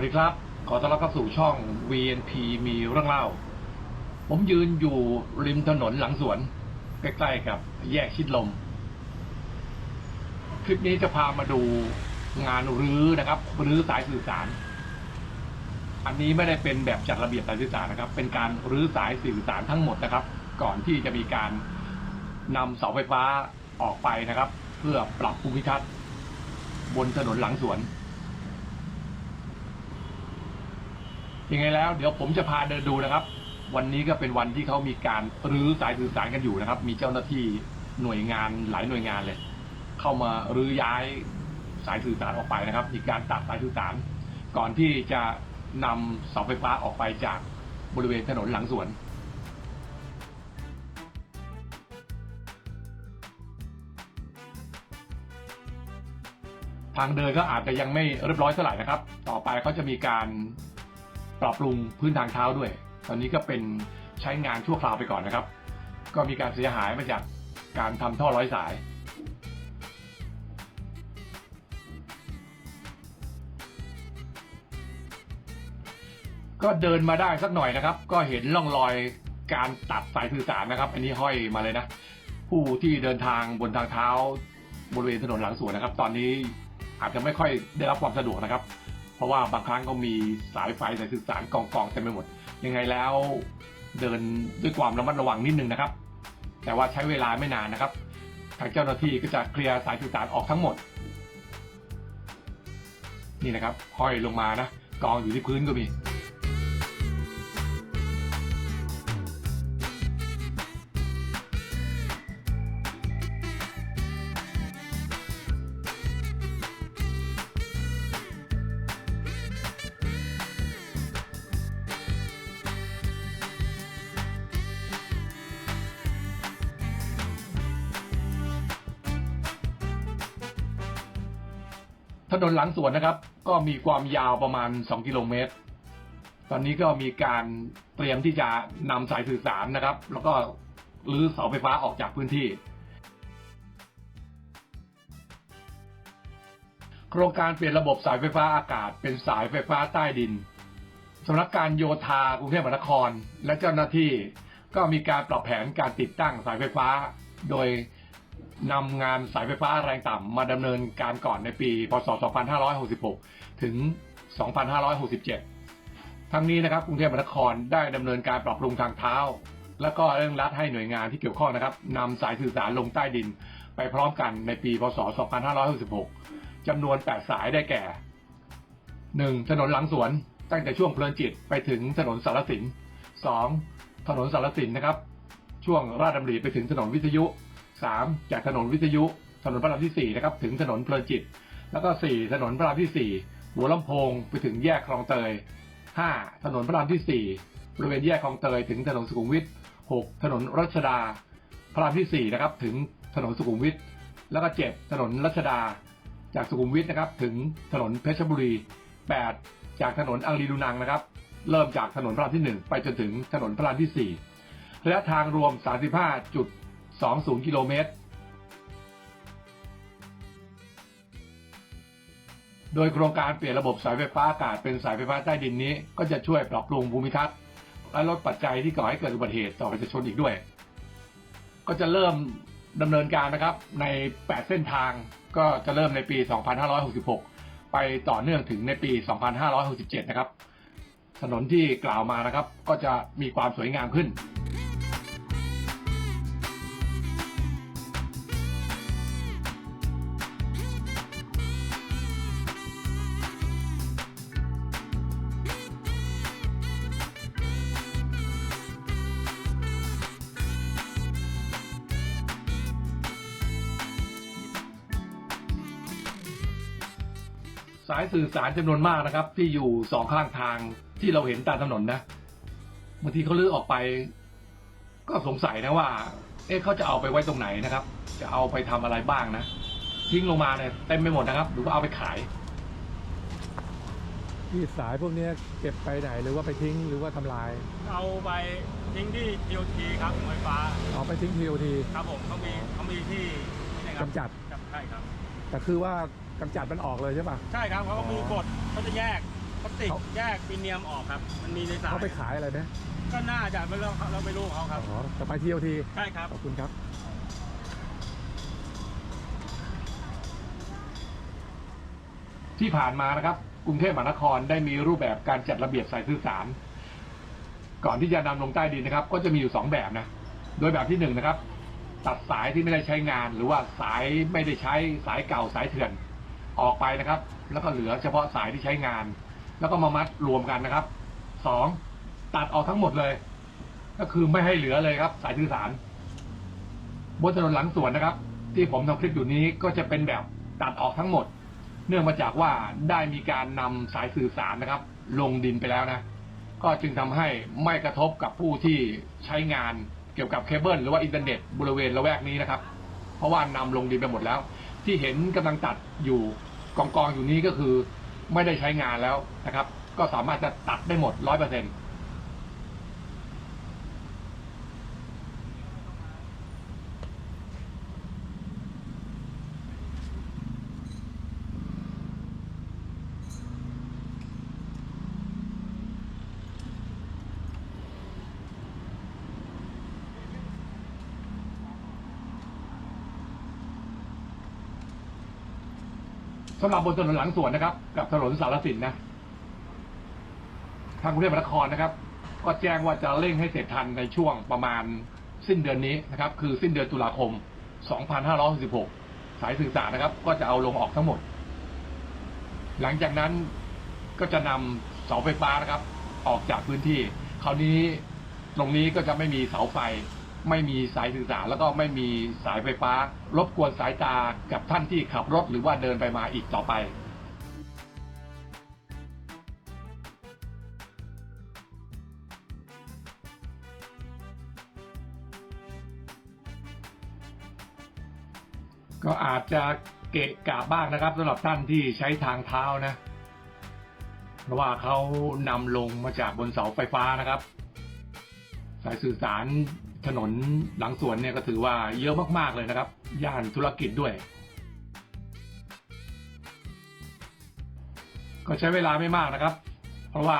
สวัสดีครับ ขอต้อนรับเข้าสู่ช่อง VNP มีเรื่องเล่า ผมยืนอยู่ริมถนนหลังสวน ใกล้ๆกับแยกชิดลม คลิปนี้จะพามาดูงานรื้อนะครับรื้อสายสื่อสาร อันนี้ไม่ได้เป็นแบบจัดระเบียบสายสื่อสารนะครับ เป็นการรื้อสายสื่อสารทั้งหมดนะครับ ก่อนที่จะมีการนำเสาไฟฟ้าออกไปนะครับ เพื่อปรับภูมิทัศน์บนถนนหลังสวน ยังไงแล้ว เดี๋ยวผมจะพาเดินดูนะครับ วันนี้ก็เป็นวันที่เขามีการรื้อสายสื่อสารกันอยู่นะครับ มีเจ้าหน้าที่หน่วยงานหลายหน่วยงานเลย เข้ามารื้อย้ายสายสื่อสารออกไปนะครับ มีการตัดสายสื่อสาร ก่อนที่จะนำเสาไฟฟ้าออกไปจากบริเวณถนนหลังสวนทางเดินก็อาจจะยังไม่เรียบร้อยเท่าไหร่นะครับ ต่อไปเขาจะมีการ ปรับปรุงพื้นทางเท้าด้วย ตอนนี้ก็เป็นใช้งานชั่วคราวไปก่อนนะครับ ก็มีการเสียหายมาจากการทำท่อร้อยสาย ก็เดินมาได้สักหน่อยนะครับ ก็เห็นร่องรอยการตัดสายสื่อสารนะครับ อันนี้ห้อยมาเลยนะ ผู้ที่เดินทางบนทางเท้าบริเวณถนนหลังสวนนะครับ ตอนนี้อาจจะไม่ค่อยได้รับความสะดวกนะครับ เพราะว่าบางครั้งก็มีสายไฟสายสื่อสารกองกองๆเต็มไปหมด ยังไงแล้วเดินด้วยความระมัดระวังนิดนึงนะครับ แต่ว่าใช้เวลาไม่นานนะครับ ทางเจ้าหน้าที่ก็จะเคลียร์สายสื่อสารออกทั้งหมด นี่นะครับห้อยลงมานะกองอยู่ที่พื้นก็มี ถนนหลังสวนนะครับ ก็มีความยาวประมาณ 2 กิโลเมตร ตอนนี้ก็มีการเตรียมที่จะนำสายสื่อสารนะครับ แล้วก็รื้อเสาไฟฟ้าออกจากพื้นที่ โครงการเปลี่ยนระบบสายไฟฟ้าอากาศ เป็นสายไฟฟ้าใต้ดินสำนักการโยธากรุงเทพมหานคร และเจ้าหน้าที่ก็มีการปรับแผนการติดตั้งสายไฟฟ้า โดย นำงานสายไฟฟ้าแรงต่ำมาดำเนินการก่อนในปี พศ 2566 ถึง 2567 ทั้งนี้นะครับกรุงเทพมหานครได้ดำเนินการปรับปรุงทางเท้า และก็เร่งรัดให้หน่วยงานที่เกี่ยวข้องนะครับนำสายสื่อสารลงใต้ดินไปพร้อมกันในปี พศ 2566 จำนวน 8 สายได้แก่ 1. ถนนหลังสวน ตั้งแต่ช่วงเพลินจิตไปถึงถนนสารสิน 2. ถนนสารสินนะครับ ช่วงราชดำริไปถึงถนนวิทยุ 3. จากถนนวิทยุ ถนนพระรามที่4นะครับถึงถนนเพลินจิต แล้วก็ 4 ถนนพระรามที่ 4 หัวลำโพงไปถึงแยกคลองเตย 5. ถนนพระรามที่ 4 บริเวณแยกคลองเตย ถึงถนนสุขุมวิท 6. ถนนรัชดา พระรามที่ 4 นะครับถึงถนนสุขุมวิท แล้วก็ 7 ถนนรัชดา จากสุขุมวิทนะครับถึงถนนเพชรบุรี 8 จากถนนอังรีดูนังนะครับเริ่มจากถนนพระรามที่ 1 ไปจนถึงถนนพระรามที่4ระยะทางรวม 20 กิโลเมตร โดยโครงการเปลี่ยนระบบสายไฟฟ้าอากาศเป็นสายไฟฟ้าใต้ดินนี้ ก็จะช่วยปรับปรุงภูมิทัศน์และลดปัจจัยที่ก่อให้เกิดอุบัติเหตุต่อประชาชนอีกด้วย ก็จะเริ่มดำเนินการนะครับใน 8 เส้นทางก็จะเริ่มในปี 2566 ไปต่อเนื่องถึงในปี 2567 นะครับ ถนนที่กล่าวมานะครับ ก็จะมีความสวยงามขึ้น สายสื่อสารจำนวนมากนะครับ ที่อยู่สองข้างทางที่เราเห็นตามถนนนะบางทีเขาลื้อออกไป ก็สงสัยนะว่า เอ๊ะเขาจะเอาไปไว้ตรงไหนนะครับ จะเอาไปทำอะไรบ้างนะทิ้งลงมาเนี่ยเต็มไปหมดนะครับ หรือว่าเอาไปขายที่สายพวกเนี้ยเก็บไปไหนหรือว่าไปทิ้งหรือว่าทำลาย เอาไปทิ้งที่ TOT ครับไฟฟ้าเอาไปทิ้งทีโอทีครับผมเขามีเขามีที่นี่นะครับกำจัดใช่ครับแต่คือว่า กำจัดมันออกเลยใช่ป่ะ ใช่ครับเขาก็มีอ๋อกฎเขาจะแยกพลาสติกเขา แยกปีเนียมออกครับ มันมีในสายเขาไปขายอะไรนะก็น่าจะไม่รู้เราไม่รู้เขาครับ อ๋อแต่ไปทีโอทีใช่ครับ ขอบคุณครับ ที่ผ่านมานะครับกรุงเทพมหานครได้มีรูปแบบการจัดระเบียบสายสื่อสาร ก่อนที่จะนำลงใต้ดินนะครับ ก็จะมีอยู่สองแบบนะ โดยแบบที่หนึ่งนะครับ ตัดสายที่ไม่ได้ใช้งาน หรือว่าสายไม่ได้ใช้สายเก่าสายเถื่อน ออกไปนะครับ แล้วก็เหลือเฉพาะสายที่ใช้งาน แล้วก็มามัดรวมกันนะครับสองตัดออกทั้งหมดเลย ก็คือไม่ให้เหลือเลยครับ สายสื่อสารบนถนนหลังสวนนะครับ ที่ผมทำคลิปอยู่นี้ก็จะเป็นแบบตัดออกทั้งหมด เนื่องมาจากว่าได้มีการนำสายสื่อสารนะครับ ลงดินไปแล้วนะ ก็จึงทำให้ไม่กระทบกับผู้ที่ใช้งานเกี่ยวกับเคเบิลหรือว่าอินเทอร์เน็ตบริเวณละแวกนี้นะครับ เพราะว่านำลงดินไปหมดแล้ว ที่เห็นกำลังตัดอยู่ กองกองอยู่นี้ก็คือไม่ได้ใช้งานแล้วนะครับ ก็สามารถจะตัดได้หมดร้อยเปอร์เซ็นต์ สำหรับบนถนนหลังสวนนะครับ กับถนนสารสินนะทางกรุงเทพมหานครนะครับ ก็แจ้งว่าจะเร่งให้เสร็จทันในช่วงประมาณสิ้นเดือนนี้นะครับ คือสิ้นเดือนตุลาคม 2566 สายสื่อสารนะครับ ก็จะเอาลงออกทั้งหมด หลังจากนั้นก็จะนำเสาไฟฟ้านะครับ ออกจากพื้นที่ คราวนี้ตรงนี้ก็จะไม่มีเสาไฟ ไม่มีสายสื่อสารแล้วก็ไม่มีสายไฟฟ้า รบกวนสายตากับท่านที่ขับรถหรือว่าเดินไปมาอีกต่อไปก็อาจจะเกะกะบ้างนะครับสำหรับท่านที่ใช้ทางเท้านะ เพราะว่าเขานำลงมาจากบนเสาไฟฟ้านะครับ สายสื่อสาร ถนนหลังสวนเนี่ยก็ถือว่าเยอะมากๆเลยนะครับ ย่านธุรกิจด้วย ก็ใช้เวลาไม่มากนะครับ เพราะว่า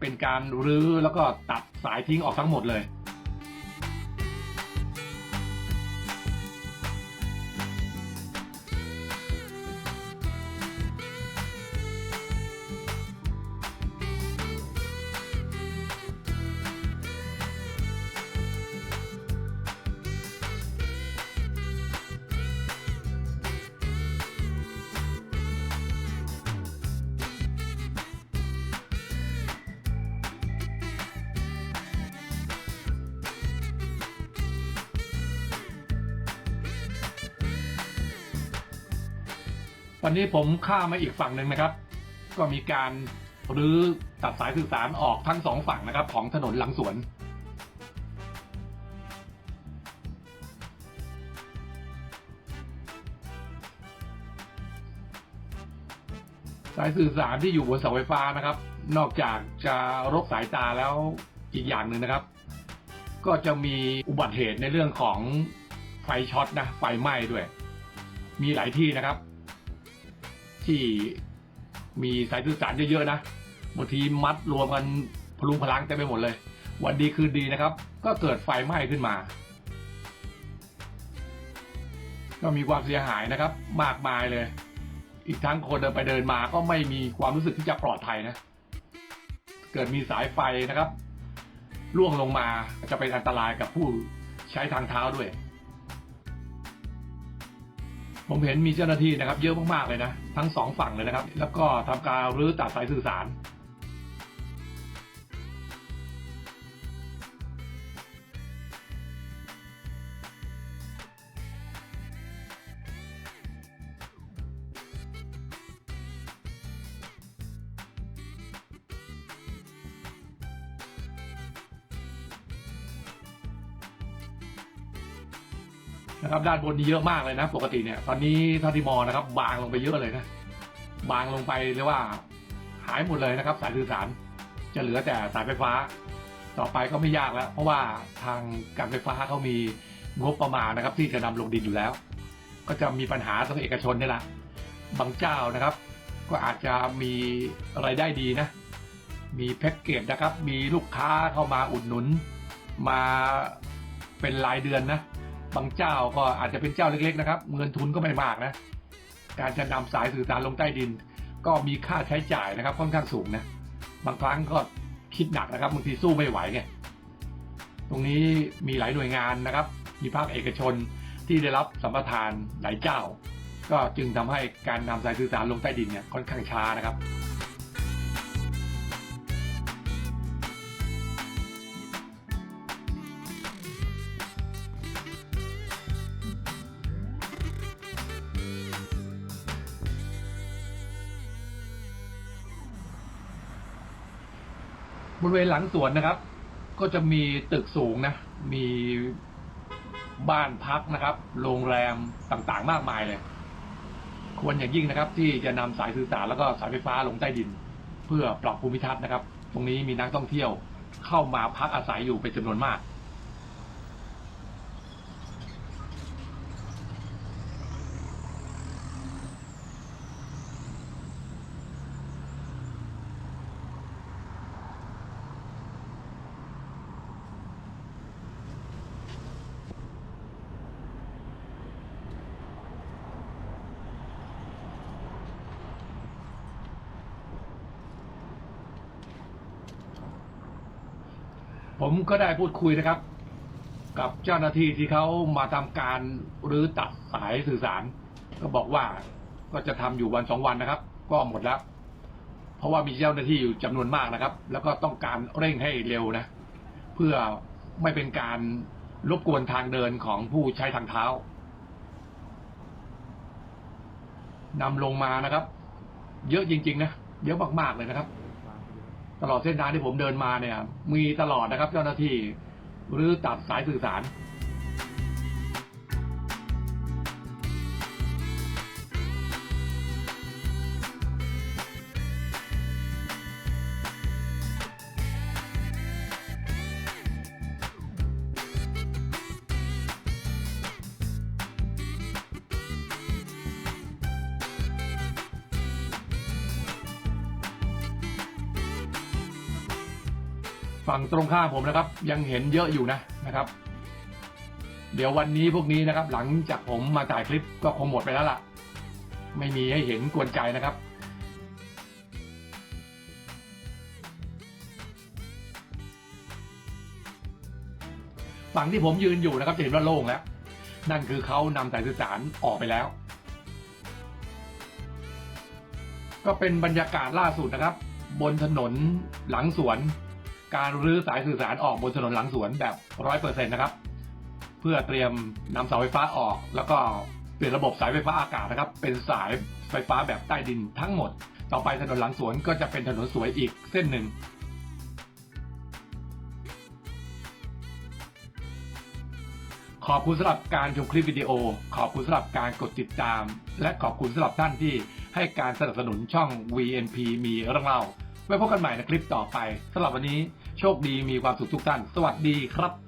เป็นการรื้อแล้วก็ตัดสายทิ้งออกทั้งหมดเลย วันนี้ผมข้ามาอีกฝั่งหนึ่งนะครับ ก็มีการรื้อตัดสายสื่อสารออกทั้งสองฝั่งนะครับ ของถนนหลังสวนสายสื่อสารที่อยู่บนเสาไฟฟ้านะครับ นอกจากจะรกสายตาแล้วอีกอย่างหนึ่งนะครับ ก็จะมีอุบัติเหตุในเรื่องของไฟช็อตนะไฟไหม้ด้วย มีหลายที่นะครับ ที่มีสายสื่อสารเยอะๆนะบางทีมัดรวมกันพลุงพลังเต็มไปหมดเลย วันดีคืนดีนะครับ ก็เกิดไฟไหม้ขึ้นมา ก็มีความเสียหายนะครับ มากมายเลย อีกทั้งคนเดินไปเดินมาก็ไม่มีความรู้สึกที่จะปลอดภัยนะ เกิดมีสายไฟนะครับล่วงลงมาจะเป็นอันตรายกับผู้ใช้ทางเท้าด้วย ผมเห็นมีเจ้าหน้าที่นะครับเยอะมากๆเลยนะ ทั้งสองฝั่งเลยนะครับ แล้วก็ทำการรื้อตัดสายสื่อสาร นะครับด้านบนนี้เยอะมากเลยนะปกติเนี่ยตอนนี้เท่าที่มองนะครับ บางลงไปเยอะเลยนะบางลงไปเรียกว่าหายหมดเลยนะครับ สายสื่อสารจะเหลือแต่สายไฟฟ้า ต่อไปก็ไม่ยากแล้ว เพราะว่าทางการไฟฟ้าเขามีงบประมาณนะครับ ที่จะนำลงดินอยู่แล้ว ก็จะมีปัญหาตรงเอกชนนี่แหละบางเจ้านะครับ ก็อาจจะมีะไรายได้ดีนะ มีแพ็กเกจนะครับ มีลูกค้าเข้ามาอุดหนุน มาเป็นรายเดือนนะ บางเจ้าก็อาจจะเป็นเจ้าเล็กๆนะครับ เงินทุนก็ไม่มากนะ การจะนำสายสื่อสารลงใต้ดิน ก็มีค่าใช้จ่ายนะครับ ค่อนข้างสูงนะ บางครั้งก็คิดหนักนะครับบางทีสู้ไม่ไหวไงตรงนี้มีหลายหน่วยงานนะครับ มีภาคเอกชนที่ได้รับสัมปทานหลายเจ้า ก็จึงทำให้การนำสายสื่อสารลงใต้ดินเนี่ยค่อนข้างช้านะครับ บริเวณหลังสวนนะครับ ก็จะมีตึกสูงนะ มีบ้านพักนะครับ โรงแรมต่างๆ มากมายเลย ควรอย่างยิ่งนะครับ ที่จะนำสายสื่อสารแล้วก็สายไฟฟ้าลงใต้ดิน เพื่อปรับภูมิทัศน์นะครับ ตรงนี้มีนักท่องเที่ยวเข้ามาพักอาศัยอยู่เป็นจำนวนมาก ผมก็ได้พูดคุยนะครับ กับเจ้าหน้าที่ที่เขามาทำการรื้อตัดสายสื่อสาร ก็บอกว่าก็จะทำอยู่วันสองวันนะครับ ก็หมดแล้ว เพราะว่ามีเจ้าหน้าที่อยู่จำนวนมากนะครับ แล้วก็ต้องการเร่งให้เร็วนะ เพื่อไม่เป็นการรบกวนทางเดินของผู้ใช้ทางเท้านำลงมานะครับ เยอะจริง ๆ นะ เยอะมาก ๆ เลยนะครับ ตลอดเส้นทางที่ผมเดินมาเนี่ยมีตลอดนะครับเจ้าหน้าที่หรือตัดสายสื่อสาร ฝั่งตรงข้ามผมนะครับ ยังเห็นเยอะอยู่นะนะครับ เดี๋ยววันนี้พวกนี้นะครับ หลังจากผมมาถ่ายคลิปก็คงหมดไปแล้วล่ะ ไม่มีให้เห็นกวนใจนะครับฝั่งที่ผมยืนอยู่นะครับจะเห็นว่าโล่งแล้ว นั่นคือเขานำสายสื่อสารออกไปแล้ว ก็เป็นบรรยากาศล่าสุดนะครับ บนถนนหลังสวน การรื้อสายสื่อสารออกบนถนนหลังสวนแบบร้อยเปอร์เซ็นต์นะครับ เพื่อเตรียมนำเสาไฟฟ้าออก แล้วก็เปลี่ยนระบบสายไฟฟ้าอากาศนะครับ เป็นสายไฟฟ้าแบบใต้ดินทั้งหมด ต่อไปถนนหลังสวนก็จะเป็นถนนสวยอีกเส้นหนึ่งขอบคุณสำหรับการชมคลิปวิดีโอ ขอบคุณสำหรับการกดติดตาม และขอบคุณสำหรับท่านที่ให้การสนับสนุนช่อง VNP มีเรื่องเล่า ไว้พบกันใหม่ในคลิปต่อไปสำหรับวันนี้โชคดีมีความสุขทุกท่าน สวัสดีครับ